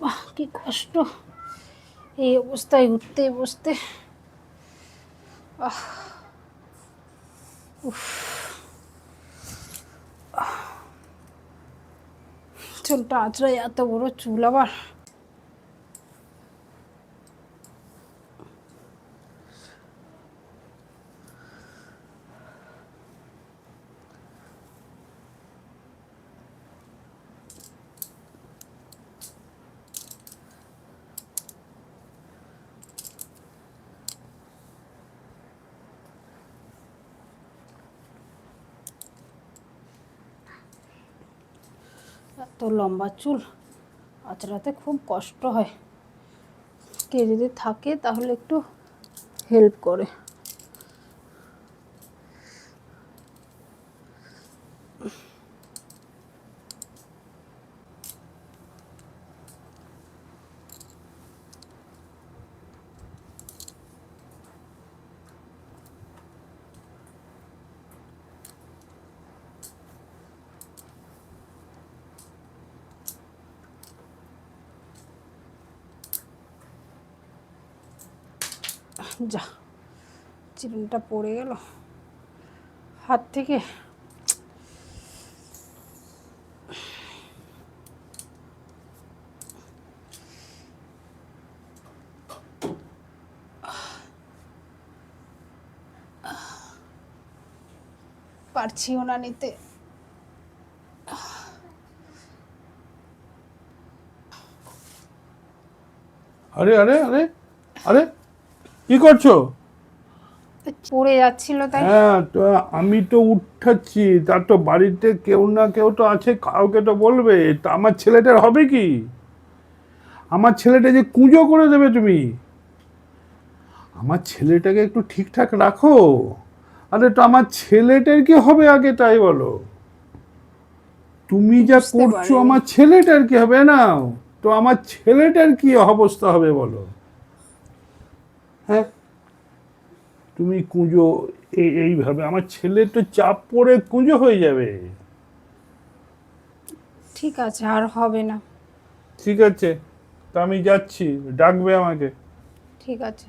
বাবা কি কষ্ট। এই অবস্থায় উঠতে বসতে। আহ, উফ। চুলটা আঁচড়াই এত বড় চুল আবার। এত লম্বা চুল আঁচড়াতে খুব কষ্ট হয়। কে যদি থাকে তাহলে একটু হেল্প করে। যা চিরুনটা পড়ে গেল। হাত থেকে পারছিও না নিতে। আরে আরে আরে আরে কি করছ? পড়ে যাচ্ছিল তাই। হ্যাঁ তো আমি তো উঠাচ্ছি তার তো বাড়িতে কেউ না কেউ তো আছে কাউকে তো বলবে। তা আমার ছেলেটার হবে কি? আমার ছেলেটা যে কুঁজো করে দেবে তুমি। আমার ছেলেটাকে একটু ঠিকঠাক রাখো। আরে তো আমার ছেলেটার কি হবে আগে তাই বলো? তুমি যা করছ আমার ছেলেটার কি হবে? না তো আমার ছেলেটার কি অবস্থা হবে বলো? তুমি কুঁজো এই এইভাবে। আমার ছেলে তো চাপ পড়ে কুঁজো হয়ে যাবে। ঠিক আছে আর হবে না। ঠিক আছে তা আমি যাচ্ছি। ডাকবে আমাকে। ঠিক আছে।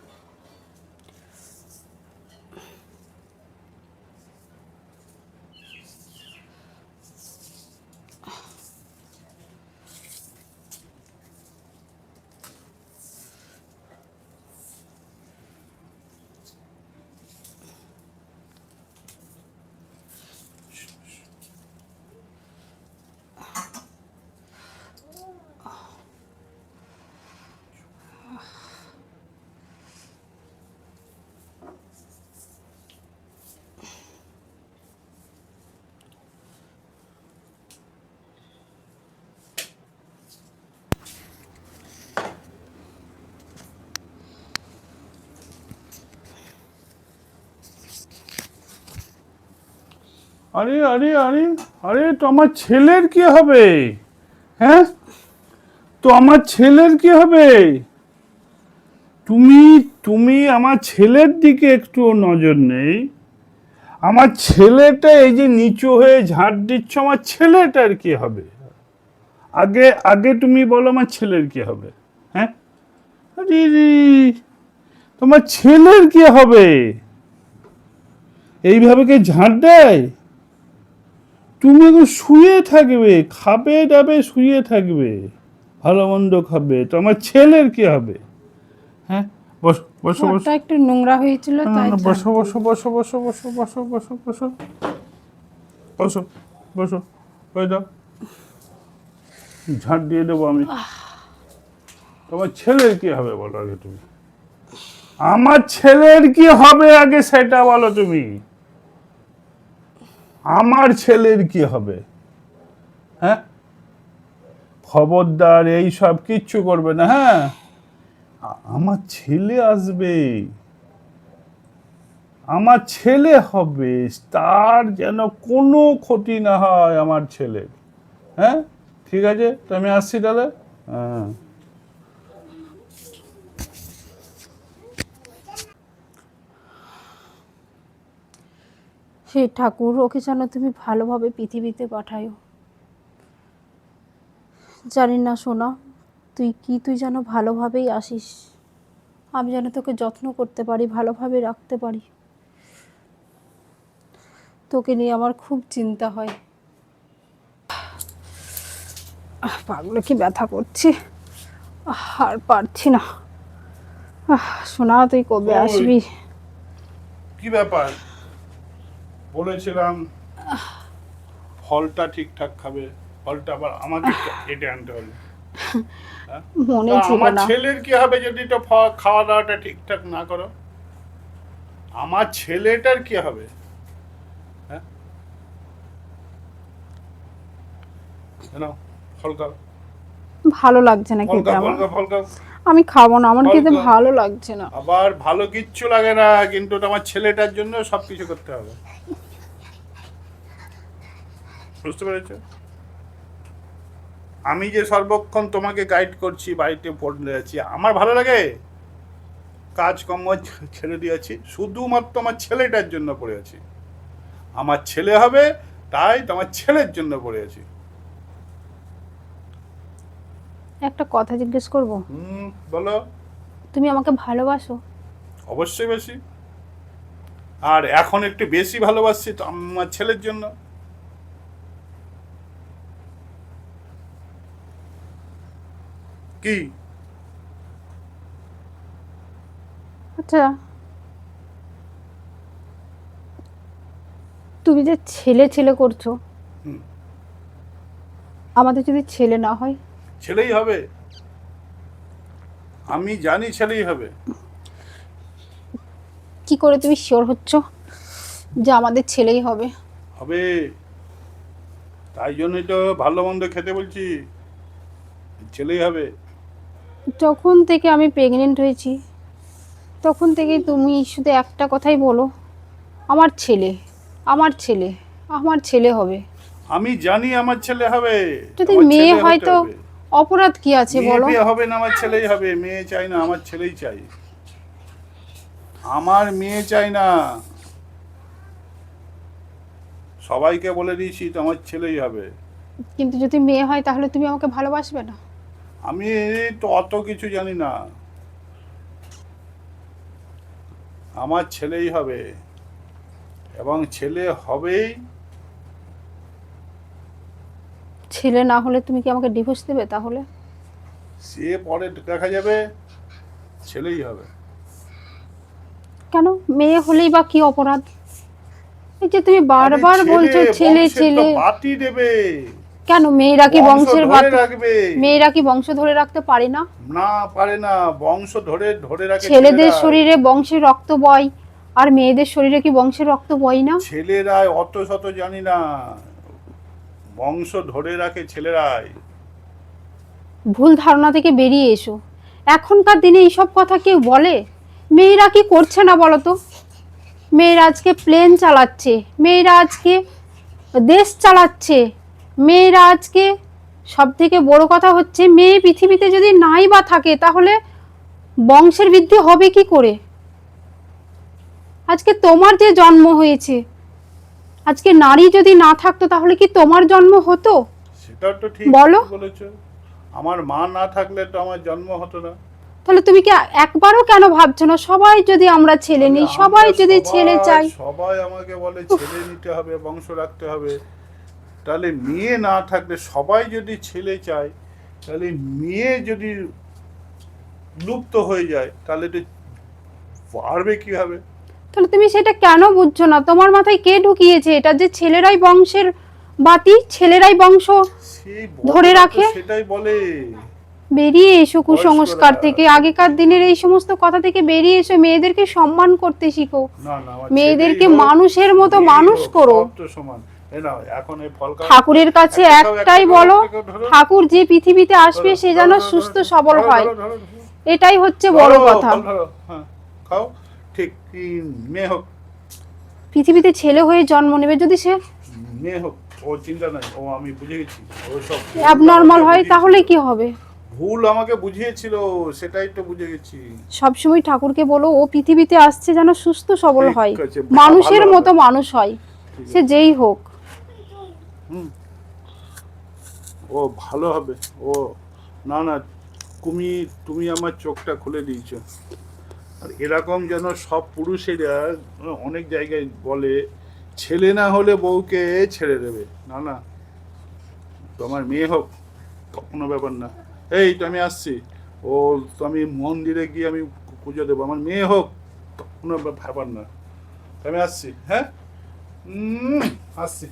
আরে আরে আরে আরে, তো আমার ছেলের কি হবে? হ্যাঁ? তো আমার ছেলের কি হবে? তুমি তুমি আমার ছেলের দিকে একটু নজর নেই। আমার ছেলেটা এই যে নিচু হয়ে ঝাঁট দিচ্ছ, আমার ছেলেটার কি হবে? আগে আগে তুমি বলো আমার ছেলের কি হবে হ্যাঁ? তোমার ছেলের কি হবে? এইভাবে কি ঝাঁট দেয়? তুমি এখন শুয়ে থাকবে খাবে দাবে শুয়ে থাকবে ভালো মন্দ খাবে তো আমার ছেলের কি হবে? হ্যাঁ বসো বসো বসো। একটু নোংরা হয়েছিল তাই বসো বসো বসো বসো বসো বসো বসো বসো। বসো বসো হয়ে যাও। ঝাড় দিয়ে দেবো আমি। তোমার ছেলের কি হবে বলো আগে তুমি? আমার ছেলের কি হবে আগে সেটা বলো তুমি? আমার ছেলের কি হবে? হ্যাঁ? খবরদার এই সব কিচ্ছু করবে না হ্যাঁ? আমার ছেলে আসবে। আমার ছেলে হবে, তার যেন কোনো ক্ষতি না হয় আমার ছেলের। হ্যাঁ? ঠিক আছে? তো আমি আসছি তাহলে? হ্যাঁ। হে ঠাকুর ওকে যেন তুমি ভালোভাবে পৃথিবীতে পাঠায়ো। জানি না সোনা তুই কি তুই যেন ভালোভাবেই আসিস? আমি যেন তোকে যত্ন করতে পারি ভালোভাবে রাখতে পারি। তোকে নিয়ে আমার খুব চিন্তা হয়। পাগুলো কি ব্যথা করছে? আর পারছি না। আহ, সোনা তুই কবে আসবি? কি ব্যাপার? বলেছিলাম ফলটা ঠিকঠাক খাবে ফলটা আবার আমাকে কেটে আনতে হবে। মনে ছিল আমার না। ছেলের কি হবে যদি তো খাওয়া দাওয়াটা ঠিকঠাক না করো? আমার ছেলেটার কি হবে? হ্যাঁ? ফল খাও। ভালো লাগছে না ফল খেতে আমার? ফল খাও। আমি খাব না আমার খেতে ভালো লাগছে না। আবার ভালো কিচ্ছু লাগে না কিন্তু আমার ছেলেটার জন্য সব কিছু করতে হবে। বুঝতে পেরেছ? আমি যে সর্বক্ষণ তোমাকে গাইড করছি বাড়িতে পড়ে আছি আমার ভালো লাগে? কাজকর্ম ছেড়ে দিয়েছি শুধুমাত্র আমার ছেলেটার জন্য পড়ে আছি। আমার ছেলে হবে তাই তোমার ছেলের জন্য পড়ে আছি। একটা কথা জিজ্ঞেস করব? হুম বলো। তুমি আমাকে ভালোবাসো? অবশ্যই বেশি। আর এখন একটু বেশি ভালোবাসছি তো আমার ছেলের জন্য। কি? আচ্ছা। তুমি যে ছেলে ছেলে করছ আমাদের যদি ছেলে না হয় ছেলেই হবে। আমি জানি ছেলেই হবে। কি করে তুমি শিওর হচ্ছ যে আমাদের ছেলেই হবে? হবে। তাই জন্যই তো ভালো মন্দ খেতে বলছি। ছেলেই হবে। যখন থেকে আমি প্রেগনেন্ট হয়েছি তখন থেকেই তুমি শুধু একটা কথাই বলো আমার ছেলে আমার ছেলে আমার ছেলে হবে। আমি জানি আমার ছেলে হবে। যদি মেয়ে হয়তো হবে। অপরাধ কি আছে বলো? বিয়ে হবে না আমার ছেলেই হবে। মেয়ে চাই না আমার ছেলেই চাই। আমার মেয়ে চাই না। সবাইকে বলে দিয়েছি তো আমার ছেলেই হবে। কিন্তু যদি মেয়ে হয় তাহলে তুমি আমাকে ভালোবাসবে না? আমি তো অত কিছু জানি না। আমার ছেলেই হবে। এবং ছেলে হবেই ছেলে না হলে তুমি কি আমাকে ডিভোর্স দেবে তাহলে? সে পরে দেখা যাবে ছেলেই হবে। কেন? মেয়ে হলেই বা কি অপরাধ? এই যে তুমি বারবার বলছো ছেলে ছেলে। বাতি দেবে। কেন? মেয়েরা কি বংশের বাত? রাখবে। মেয়েরা কি বংশ ধরে রাখতে পারে না? না পারে না। বংশ ধরে ধরে রাখে ছেলেদের শরীরে বংশের রক্ত বয় আর মেয়েদের শরীরে কি বংশের রক্ত বয় না? ছেলেরা অত শত জানি না। বংশ ধরে রাখে ছেলেরাই। ভুল ধারণা থেকে বেরিয়ে এসো। এখনকার দিনে এইসব কথা কেউ বলে? মেয়েরা কি করছে না বলো তো মেয়েরা আজকে প্লেন চালাচ্ছে, মেয়েরা আজকে দেশ চালাচ্ছে, মেয়েরা আজকে সব থেকে বড় কথা হচ্ছে মেয়ে পৃথিবীতে যদি নাই বা থাকে তাহলে বংশের বৃদ্ধি হবে কি করে? আজকে তোমার যে জন্ম হয়েছে আজকে নারী যদি না থাকতো তাহলে কি তোমার জন্ম হতো? সেটাও তো ঠিক বলো। বলেছ। আমার মা না থাকলে তো আমার জন্ম হতো না। তাহলে তুমি কি একবারও কেন ভাবছ না? সবাই যদি আমরা ছেলে নিই সবাই যদি ছেলে চাই। সবাই আমাকে বলে ছেলে নিতে হবে বংশ রাখতে হবে। তাহলে মেয়ে না থাকলে সবাই যদি ছেলে চায় তাহলে মেয়ে যদি লুপ্ত হয়ে যায় তাহলে তো পারবে কীভাবে? তাহলে তুমি সেটা কেন বুঝছ না? তোমার মাথায় কে ঢুকিয়েছে? এটা যে ছেলেরাই বংশের বাতি ছেলেরাই বংশ ধরে রাখে? সেটাই বলে। বেরিয়ে এসো কুসংস্কার থেকে। আগেকার দিনের এই সমস্ত কথা থেকে বেরিয়ে এসো। মেয়েদেরকে সম্মান করতে শিখো। মেয়েদেরকে মানুষের মতো মানুষ করো। ঠাকুরের কাছে একটাই বলো। ঠাকুর যে পৃথিবীতে আসবে সে যেন সুস্থ সবল হয়। এটাই হচ্ছে বড় কথা। হ্যাঁ, খাও। ঠিক কি মেয়ে হোক। পৃথিবীতে ছেলে হয়ে জন্ম নেবে যদি সে? মেয়ে হোক ও চিন্তা নাই ও আমি বুঝে গেছি। ও সব অ্যাবনর্মাল হয়। তাহলে কি হবে? ভুল আমাকে বুঝিয়েছিল সেটাই তো বুঝে গেছি। সবসময় ঠাকুরকে বলো ও পৃথিবীতে আসছে যেন সুস্থ সবল ঠিক হয়। আছে, মানুষের ভালো মতো মানুষ হয় সে যেই হোক। হুম। ও ভালো হবে ও না না তুমি তুমি আমার চোখটা খুলে দিয়েছ। আর এরকম যেন সব পুরুষেরা অনেক জায়গায় বলে, ছেলে না হলে বউকে ছেড়ে দেবে। না না। তোমার মেয়ে হোক, কোনো ব্যাপার না। এই তো আমি আসছি। ও তো আমি মন্দিরে গিয়ে আমি পুজো দেবো। আমার মেয়ে হোক, কোনো ব্যাপার না। আমি আসছি হ্যাঁ? আসছি।